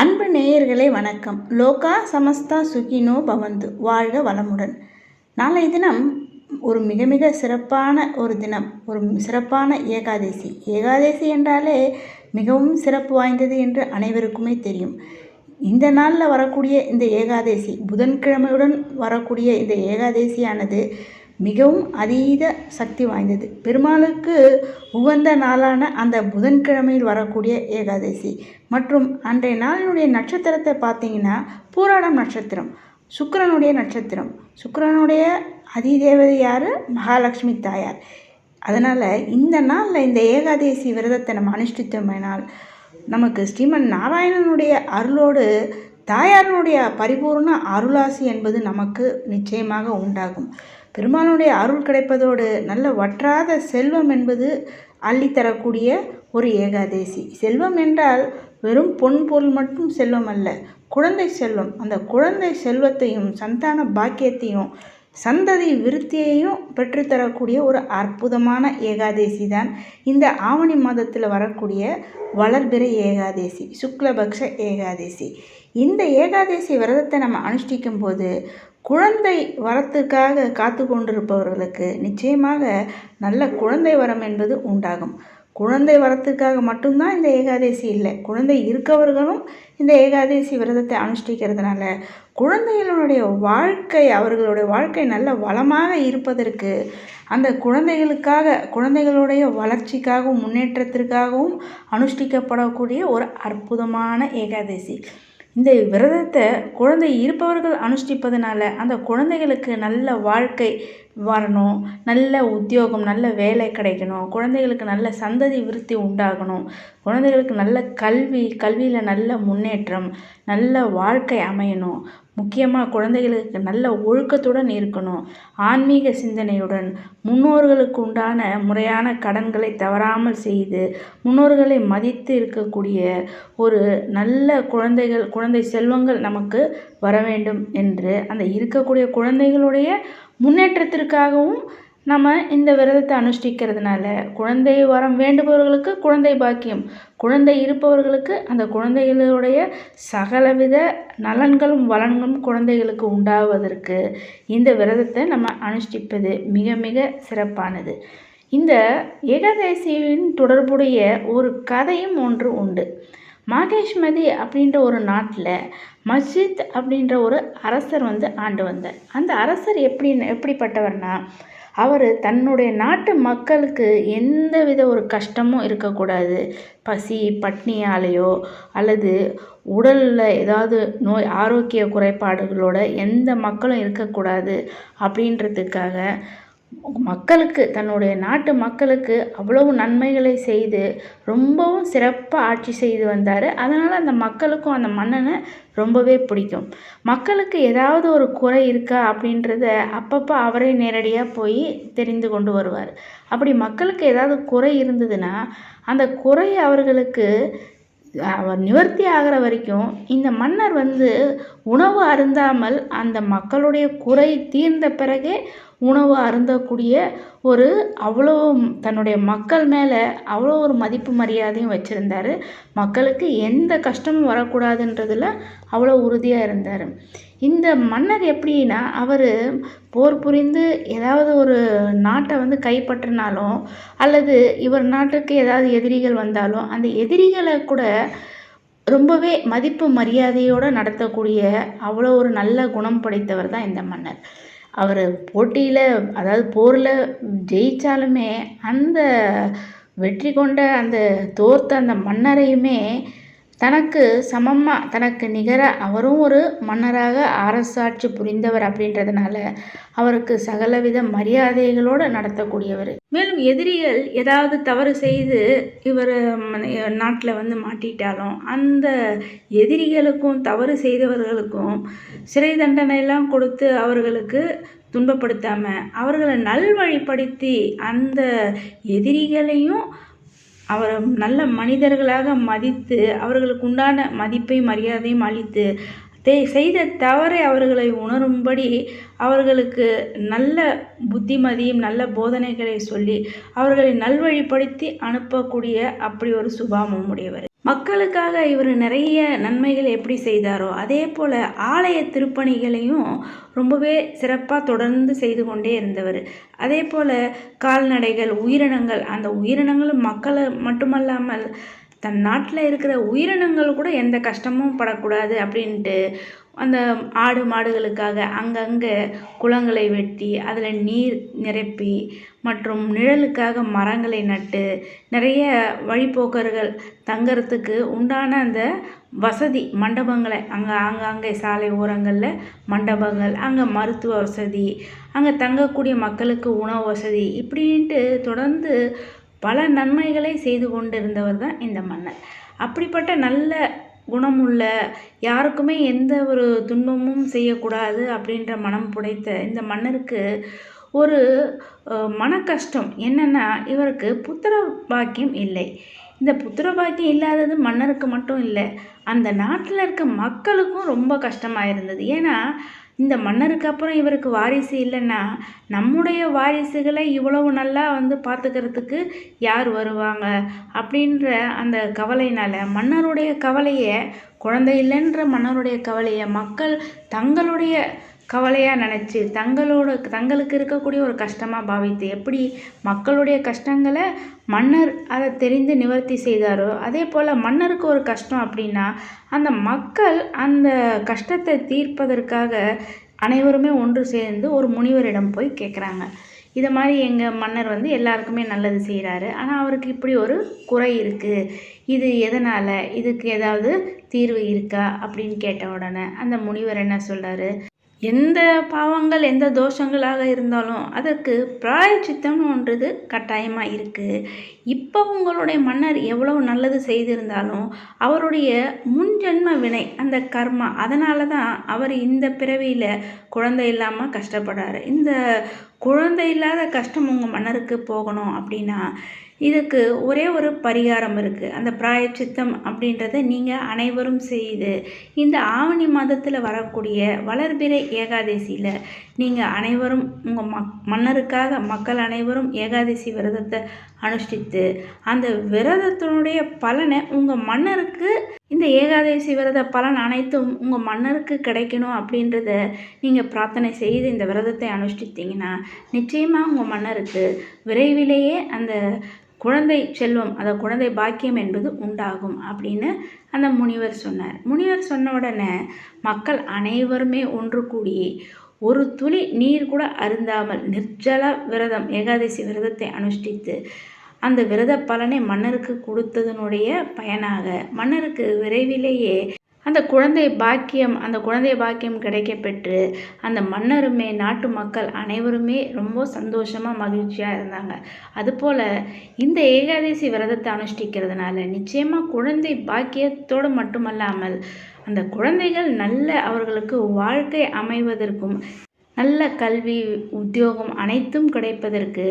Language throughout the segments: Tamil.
அன்பு நேயர்களே வணக்கம். லோகா சமஸ்தா சுகினோ பவந்து. வாழ்க வளமுடன். நாளைய தினம் ஒரு மிக மிக சிறப்பான ஒரு தினம் ஒரு சிறப்பான ஏகாதசி. ஏகாதசி என்றாலே மிகவும் சிறப்பு வாய்ந்தது என்று அனைவருக்குமே தெரியும். இந்த நாளில் வரக்கூடிய இந்த ஏகாதசி புதன்கிழமையுடன் வரக்கூடிய இந்த ஏகாதசியானது மிகவும் அதீத சக்தி வாய்ந்தது. பெருமாளுக்கு உகந்த நாளான அந்த புதன்கிழமையில் வரக்கூடிய ஏகாதசி. மற்றும் அன்றைய நாளினுடைய நட்சத்திரத்தை பார்த்தீங்கன்னா பூராடம் நட்சத்திரம். சுக்கரனுடைய நட்சத்திரம். சுக்கரனுடைய அதிதேவதை யார்? மகாலட்சுமி தாயார். அதனால் இந்த நாளில் இந்த ஏகாதசி விரதத்தை நம்ம அனுஷ்டித்தோமேனால் நமக்கு ஸ்ரீமன் நாராயணனுடைய அருளோடு தாயாரனுடைய பரிபூர்ண அருளாசி என்பது நமக்கு நிச்சயமாக உண்டாகும். பெருமானுடைய அருள் கிடைப்பதோடு நல்ல வற்றாத செல்வம் என்பது அள்ளித்தரக்கூடிய ஒரு ஏகாதேசி. செல்வம் என்றால் வெறும் பொன் பொருள் மட்டும் செல்வம் அல்ல குழந்தை செல்வம். அந்த குழந்தை செல்வத்தையும் சந்தான பாக்கியத்தையும் சந்ததி விருத்தியையும் பெற்றுத்தரக்கூடிய ஒரு அற்புதமான ஏகாதேசி தான் இந்த ஆவணி மாதத்தில் வரக்கூடிய வளர்பிறை ஏகாதேசி சுக்லபக்ஷ ஏகாதேசி. இந்த ஏகாதசி விரதத்தை நம்ம அனுஷ்டிக்கும் போது குழந்தை வரத்துக்காக காத்து கொண்டிருப்பவர்களுக்கு நிச்சயமாக நல்ல குழந்தை வரம் என்பது உண்டாகும். குழந்தை வரத்துக்காக மட்டும்தான் இந்த ஏகாதசி இல்லை. குழந்தை இருக்கவர்களும் இந்த ஏகாதசி விரதத்தை அனுஷ்டிக்கிறதுனால குழந்தைகளுடைய வாழ்க்கை அவர்களுடைய வாழ்க்கை நல்ல வளமாக இருப்பதற்கு அந்த குழந்தைகளுக்காக குழந்தைகளுடைய வளர்ச்சிக்காகவும் முன்னேற்றத்திற்காகவும் அனுஷ்டிக்கப்படக்கூடிய ஒரு அற்புதமான ஏகாதசி. இந்த விரதத்தை குழந்தை இருப்பவர்கள் அனுஷ்டிப்பதனால அந்த குழந்தைகளுக்கு நல்ல வாழ்க்கை வரணும். நல்ல உத்தியோகம் நல்ல வேலை கிடைக்கணும். குழந்தைகளுக்கு நல்ல சந்ததி விருத்தி உண்டாகணும். குழந்தைகளுக்கு நல்ல கல்வி கல்வியில் நல்ல முன்னேற்றம் நல்ல வாழ்க்கை அமையணும். முக்கியமாக குழந்தைகளுக்கு நல்ல ஒழுக்கத்துடன் இருக்கணும். ஆன்மீக சிந்தனையுடன் முன்னோர்களுக்கு உண்டான முறையான கடன்களை தவறாமல் செய்து முன்னோர்களை மதித்து இருக்கக்கூடிய ஒரு நல்ல குழந்தைகள் குழந்தை செல்வங்கள் நமக்கு வர வேண்டும் என்று அந்த இருக்கக்கூடிய குழந்தைகளுடைய முன்னேற்றத்திற்காகவும் நம்ம இந்த விரதத்தை அனுஷ்டிக்கிறதுனால குழந்தை வரம் வேண்டுபவர்களுக்கு குழந்தை பாக்கியம் குழந்தை இருப்பவர்களுக்கு அந்த குழந்தைகளுடைய சகலவித நலன்களும் வளன்களும் குழந்தைகளுக்கு உண்டாவதற்கு இந்த விரதத்தை நம்ம அனுஷ்டிப்பது மிக மிக சிறப்பானது. இந்த ஏகாதசியின் தொடர்புடைய ஒரு கதையும் ஒன்று உண்டு. மாகேஷ்மதி அப்படின்ற ஒரு நாட்டில் மஸ்ஜித் அப்படின்ற ஒரு அரசர் வந்து ஆண்டு வந்தார். அந்த அரசர் எப்படி எப்படிப்பட்டவர்னா அவர் தன்னுடைய நாட்டு மக்களுக்கு எந்த வித ஒரு கஷ்டமும் இருக்கக்கூடாது. பசி பட்னியாலேயோ அல்லது உடலில் ஏதாவது நோய் ஆரோக்கிய குறைபாடுகளோட எந்த மக்களும் இருக்கக்கூடாது அப்படின்றதுக்காக மக்களுக்கு தன்னுடைய நாட்டு மக்களுக்கு அவ்வளவு நன்மைகளை செய்து ரொம்பவும் சிறப்பாக ஆட்சி செய்து வந்தார். அதனால் அந்த மக்களுக்கும் அந்த மன்னனை ரொம்பவே பிடிக்கும். மக்களுக்கு ஏதாவது ஒரு குறை இருக்கா அப்படின்றத அப்பப்போ அவரே நேரடியாக போய் தெரிந்து கொண்டு வருவார். அப்படி மக்களுக்கு ஏதாவது குறை இருந்ததுன்னா அந்த குறை அவர்களுக்கு அவர் நிவர்த்தி ஆகிற வரைக்கும் இந்த மன்னர் வந்து உணவு அருந்தாமல் அந்த மக்களுடைய குறை தீர்ந்த பிறகே உணவு அருந்தக்கூடிய ஒரு அவ்வளோ தன்னுடைய மக்கள் மேலே அவ்வளோ ஒரு மதிப்பு மரியாதையும் வச்சுருந்தார். மக்களுக்கு எந்த கஷ்டமும் வரக்கூடாதுன்றதில் அவ்வளோ உறுதியாக இருந்தார். இந்த மன்னர் எப்படின்னா அவர் போர் புரிந்து ஏதாவது ஒரு நாட்டை வந்து கைப்பற்றினாலும் அல்லது இவர் நாட்டுக்கு ஏதாவது எதிரிகள் வந்தாலும் அந்த எதிரிகளை கூட ரொம்பவே மதிப்பு மரியாதையோடு நடத்தக்கூடிய அவ்வளோ ஒரு நல்ல குணம் படைத்தவர் தான் இந்த மன்னர். அவர் போட்டியில் அதாவது போரில் ஜெயித்தாலுமே அந்த வெற்றி கொண்ட அந்த தோர்த்த அந்த மன்னரையுமே தனக்கு சமமாக தனக்கு நிகர அவரும் ஒரு மன்னராக அரசாட்சி புரிந்தவர் அப்படின்றதுனால அவருக்கு சகலவித மரியாதைகளோடு நடத்தக்கூடியவர். மேலும் எதிரிகள் ஏதாவது தவறு செய்து இவர் நாட்டில் வந்து மாட்டிட்டாலும் அந்த எதிரிகளுக்கும் தவறு செய்தவர்களுக்கும் சிறை தண்டனையெல்லாம் கொடுத்து அவர்களுக்கு துன்பப்படுத்தாமல் அவர்களை நல்வழிப்படுத்தி அந்த எதிரிகளையும் அவரை நல்ல மனிதர்களாக மதித்து அவர்களுக்கு உண்டான மதிப்பையும் மரியாதையும் அளித்து செய்த தவறை அவர்களை உணரும்படி அவர்களுக்கு நல்ல புத்திமதியும் நல்ல போதனைகளை சொல்லி அவர்களை நல்வழிப்படுத்தி அனுப்பக்கூடிய அப்படி ஒரு சுபாமம் உடையவர். மக்களுக்காக இவர் நிறைய நன்மைகள் எப்படி செய்தாரோ அதே போல் ஆலய திருப்பணிகளையும் ரொம்பவே சிறப்பாக தொடர்ந்து செய்து கொண்டே இருந்தவர். அதே போல் கால்நடைகள் உயிரினங்கள் அந்த உயிரினங்களும் மக்களை மட்டுமல்லாமல் தன் நாட்டில் இருக்கிற உயிரினங்கள் கூட எந்த கஷ்டமும் படக்கூடாது அப்படின்ட்டு அந்த ஆடு மாடுகளுக்காக அங்கங்கே குளங்களை வெட்டி அதில் நீர் நிரப்பி மற்றும் நிழலுக்காக மரங்களை நட்டு நிறைய வழிப்போக்கர்கள் தங்கறதுக்கு உண்டான அந்த வசதி மண்டபங்களை. அங்கே ஆங்காங்கே சாலை ஓரங்களில் மண்டபங்கள் அங்கே மருத்துவ வசதி அங்கே தங்கக்கூடிய மக்களுக்கு உணவு வசதி இப்படின்ட்டு தொடர்ந்து பல நன்மைகளை செய்து கொண்டிருந்தவர் தான் இந்த மன்னர். அப்படிப்பட்ட நல்ல குணமுள்ள யாருக்குமே எந்த ஒரு துன்பமும் செய்யக்கூடாது அப்படின்ற மனம் புடைத்த இந்த மன்னருக்கு ஒரு மன கஷ்டம் என்னென்னா இவருக்கு புத்திர பாக்கியம் இல்லை. இந்த புத்திர பாக்கியம் இல்லாதது மன்னருக்கு மட்டும் இல்லை அந்த நாட்டில் இருக்க மக்களுக்கும் ரொம்ப கஷ்டமாக இருந்தது ஏன்னா இந்த மன்னருக்கு அப்புறம் இவருக்கு வாரிசு இல்லைன்னா நம்முடைய வாரிசுகளை இவ்வளவு நல்லா வந்து பார்த்துக்கிறதுக்கு யார் வருவாங்க? அப்படின்ற அந்த கவலையினால் மன்னருடைய கவலையை குழந்தை இல்லைன்ற மன்னருடைய கவலையை மக்கள் தங்களுடைய கவலையாக நினச்சி தங்களோட தங்களுக்கு இருக்கக்கூடிய ஒரு கஷ்டமாக பாவித்து எப்படி மக்களுடைய கஷ்டங்களை மன்னர் அதை தெரிந்து நிவர்த்தி செய்தாரோ அதே போல் மன்னருக்கு ஒரு கஷ்டம் அப்படின்னா அந்த மக்கள் அந்த கஷ்டத்தை தீர்ப்பதற்காக அனைவருமே ஒன்று சேர்ந்து ஒரு முனிவரிடம் போய் கேட்குறாங்க இதை மாதிரி எங்கள் மன்னர் வந்து எல்லாருக்குமே நல்லது செய்கிறாரு ஆனால் அவருக்கு இப்படி ஒரு குறை இருக்குது இது எதனால்? இதுக்கு ஏதாவது தீர்வு இருக்கா? அப்படின்னு கேட்ட உடனே அந்த முனிவர் என்ன சொல்கிறாரு எந்த பாவங்கள் எந்த தோஷங்களாக இருந்தாலும் அதற்கு பிராயச்சித்தம்னு ஒன்றது கட்டாயமாக இருக்குது இப்போ உங்களுடைய மன்னர் எவ்வளவு நல்லது செய்திருந்தாலும் அவருடைய முன்ஜென்ம வினை அந்த கர்மா அதனால தான் அவர் இந்த பிறவியில் குழந்தை இல்லாமல் கஷ்டப்படுறாரு. இந்த குழந்தை இல்லாத கஷ்டம் உங்கள் மன்னருக்கு போகணும் அப்படின்னா இதுக்கு ஒரே ஒரு பரிகாரம் இருக்குது அந்த பிராயச்சித்தம் அப்படின்றத நீங்கள் அனைவரும் செய்து இந்த ஆவணி மாதத்தில் வரக்கூடிய வளர்பிறை ஏகாதசியில் நீங்கள் அனைவரும் உங்கள் மக் மன்னருக்காக மக்கள் அனைவரும் ஏகாதசி விரதத்தை அனுஷ்டித்து அந்த விரதத்தினுடைய பலனை உங்கள் மன்னருக்கு இந்த ஏகாதசி விரத பலன் அனைத்தும் உங்கள் மன்னருக்கு கிடைக்கணும் அப்படின்றத நீங்கள் பிரார்த்தனை செய்து இந்த விரதத்தை அனுஷ்டித்தீங்கன்னா நிச்சயமாக உங்கள் மன்னருக்கு விரைவிலேயே அந்த குழந்தை செல்வம் அந்த குழந்தை பாக்கியம் என்பது உண்டாகும் அப்படின்னு அந்த முனிவர் சொன்னார். முனிவர் சொன்ன உடனே மக்கள் அனைவருமே ஒன்று கூடி ஒரு துளி நீர் கூட அருந்தாமல் நிர்ஜல விரதம் ஏகாதசி விரதத்தை அனுஷ்டித்து அந்த விரத பலனை மன்னருக்கு கொடுத்ததனுடைய பயனாக மன்னருக்கு விரைவிலேயே அந்த குழந்தை பாக்கியம் அந்த குழந்தை பாக்கியம் கிடைக்கப்பெற்று அந்த மன்னருமே நாட்டு மக்கள் அனைவருமே ரொம்ப சந்தோஷமாக மகிழ்ச்சியாக இருந்தாங்க. அதுபோல் இந்த ஏகாதசி விரதத்தை அனுஷ்டிக்கிறதுனால நிச்சயமாக குழந்தை பாக்கியத்தோடு மட்டுமல்லாமல் அந்த குழந்தைகள் நல்ல அவர்களுக்கு வாழ்க்கை அமைவதற்கும் நல்ல கல்வி உத்தியோகம் அனைத்தும் கிடைப்பதற்கு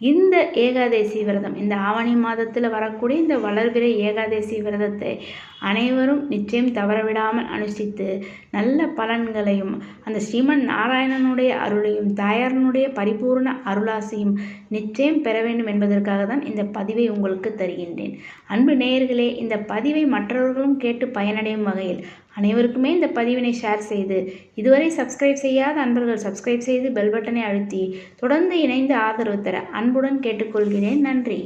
இந்த ஏகாதசி விரதம் இந்த ஆவணி மாதத்தில் வரக்கூடிய இந்த வளர்பிறை ஏகாதசி விரதத்தை அனைவரும் நிச்சயம் தவறவிடாமல் அனுஷ்டித்து நல்ல பலன்களையும் அந்த ஸ்ரீமன் நாராயணனுடைய அருளையும் தாயாரனுடைய பரிபூர்ண அருளாசையும் நிச்சயம் பெற வேண்டும் என்பதற்காக தான் இந்த பதிவை உங்களுக்கு தருகின்றேன். அன்பு நேயர்களே இந்த பதிவை மற்றவர்களும் கேட்டு பயனடையும் வகையில் அனைவருக்குமே இந்த பதிவினை ஷேர் செய்து இதுவரை சப்ஸ்கிரைப் செய்யாத அன்பர்கள் சப்ஸ்கிரைப் செய்து பெல் பட்டனை அழுத்தி தொடர்ந்து இணைந்து ஆதரவு தர அன்புடன் கேட்டுக்கொள்கிறேன். நன்றி.